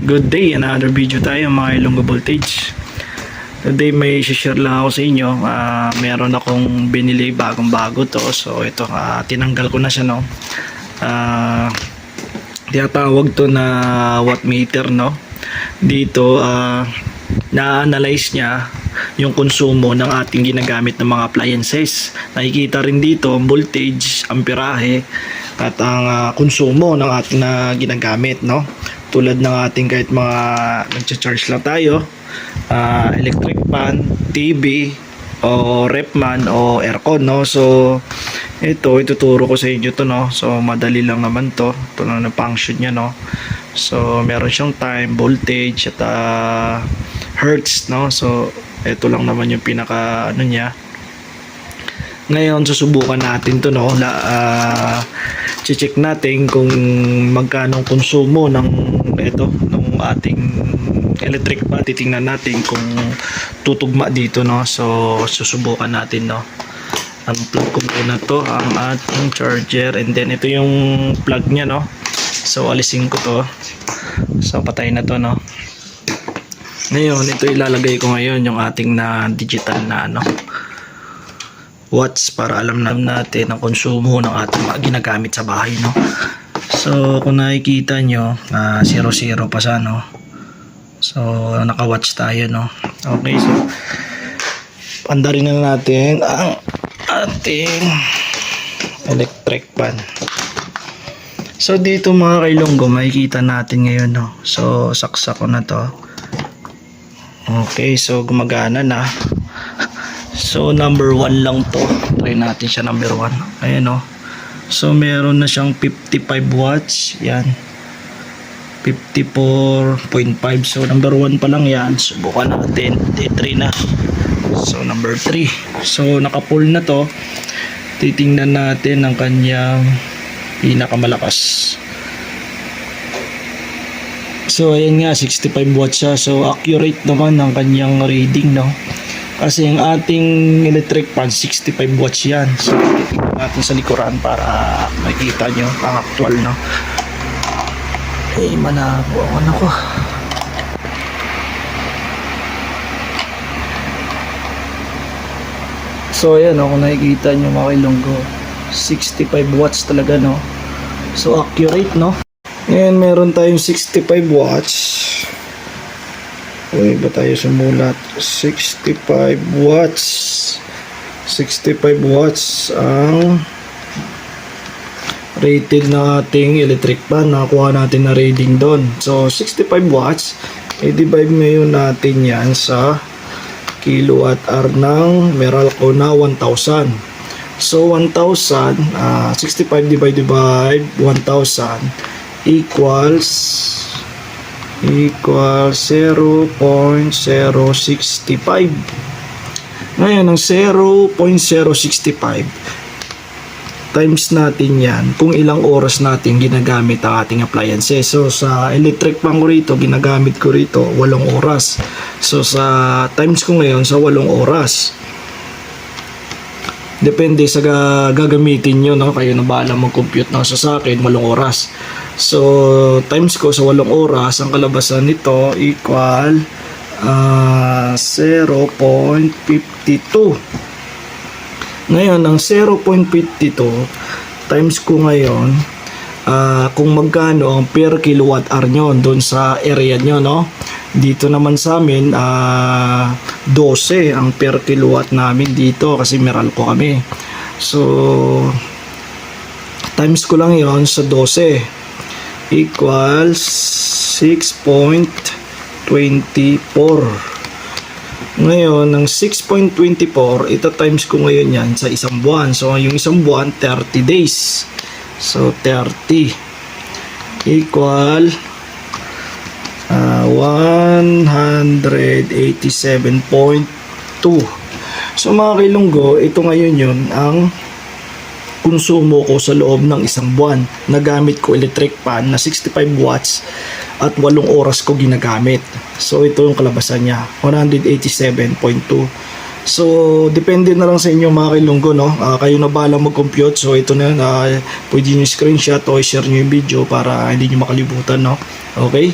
Good day, another video tayo mga Ilonggo Voltage. Today may share lang ako sa inyo. Ah, meron akong binili bagong bago to. So ito, ah, tinanggal ko na siya no. Ah, tinatawag to na watt meter no. Dito ah, na-analyze niya yung konsumo ng ating ginagamit ng mga appliances. Nakikita rin dito ang voltage, amperahe at ang ah, konsumo ng ating na ginagamit no? Tulad ng ating kahit mga nagcha-charge lang tayo ah, electric fan, TV o rep man o aircon no? So ito ituturo ko sa inyo to no? So madali lang naman to. Ito lang ang function niya no? So meron siyang time voltage at ah, hertz no? So ito lang naman yung pinaka ano niya. Ngayon susubukan natin to no la, ah, check natin kung magkano ang konsumo ng ito ng ating electric pa titingnan natin kung tutugma dito no. So susubukan natin no. Unplug ko muna to ang ating charger. And then ito yung plug niya no. So alisin ko to. So patay na to no ngayon ito ilalagay ko ngayon yung ating na digital na ano watts para alam na natin ang konsumo ng ating mga ginagamit sa bahay no? So kung nakikita nyo ah 00 pa sa no? So naka-watch tayo no? Okay so pandarin na natin ang ating electric fan so dito mga kailonggo makikita natin ngayon no? So saksak ko na to okay so gumagana na So number 1 lang to. Try natin siya number 1. Ayan o. So meron na siyang 55 watts. Yan. 54.5. So number 1 pa lang yan. Subukan natin. D3 na. So number 3. So naka-full na to. Titingnan natin ang kanyang pinakamalakas. So ayan nga 65 watts siya. So accurate naman ang kanyang reading no. Kasi ang ating electric fan 65 watts yan. So titingnan natin sa likuran para makita nyo ang actual no. Eh manabo ang ano ko. So ayan no, kung nakikita nyo mga ilonggo 65 watts talaga no. So accurate no. Ngayon meron tayong 65 watts. Uy, ba tayo sumulat? 65 watts. 65 watts ang rated na ating electric fan. Nakakuha natin na reading doon. So, 65 watts. I-divide ngayon natin yan sa kilowatt hour ng Meralco na 1,000. So, 1,000, ah, 65 divided by 1,000 equals equals 0.065. Ngayon, ang 0.065 times natin yan kung ilang oras natin ginagamit ang ating appliances. So, sa electric fan ko rito, ginagamit ko rito 8 oras. So, sa times ko ngayon, sa 8 oras. Depende sa ga- gagamitin nyo, no? kayo na bahala mag-compute na. So, sa akin, 8 oras. So, times ko sa 8 oras, ang kalabasan nito equal ah, 0.52. Ngayon, ang 0.52 times ko ngayon, ah, kung magkano ang per kilowatt hour nyo doon sa area nyo, no? Dito naman sa amin, ah, 12 ang per kilowatt namin dito kasi Meralco kami. So, times ko lang yon sa 12 equals 6.24. Ngayon, ng 6.24, ito times ko ngayon yan sa isang buwan. So, yung isang buwan, 30 days. So, 30 equal ah, 187.2. So, mga kilunggo, ito ngayon yun ang konsumo ko sa loob ng isang buwan. Nagamit ko electric fan na 65 watts at 8 oras ko ginagamit. So ito yung kalabasan niya, 187.2. So depende na lang sa inyo mga kilunggo no. Ah, kayo na bahala mag-compute. So ito na ah, pwede niyo screenshot o i-share niyo yung video para hindi niyo makalimutan no. Okay?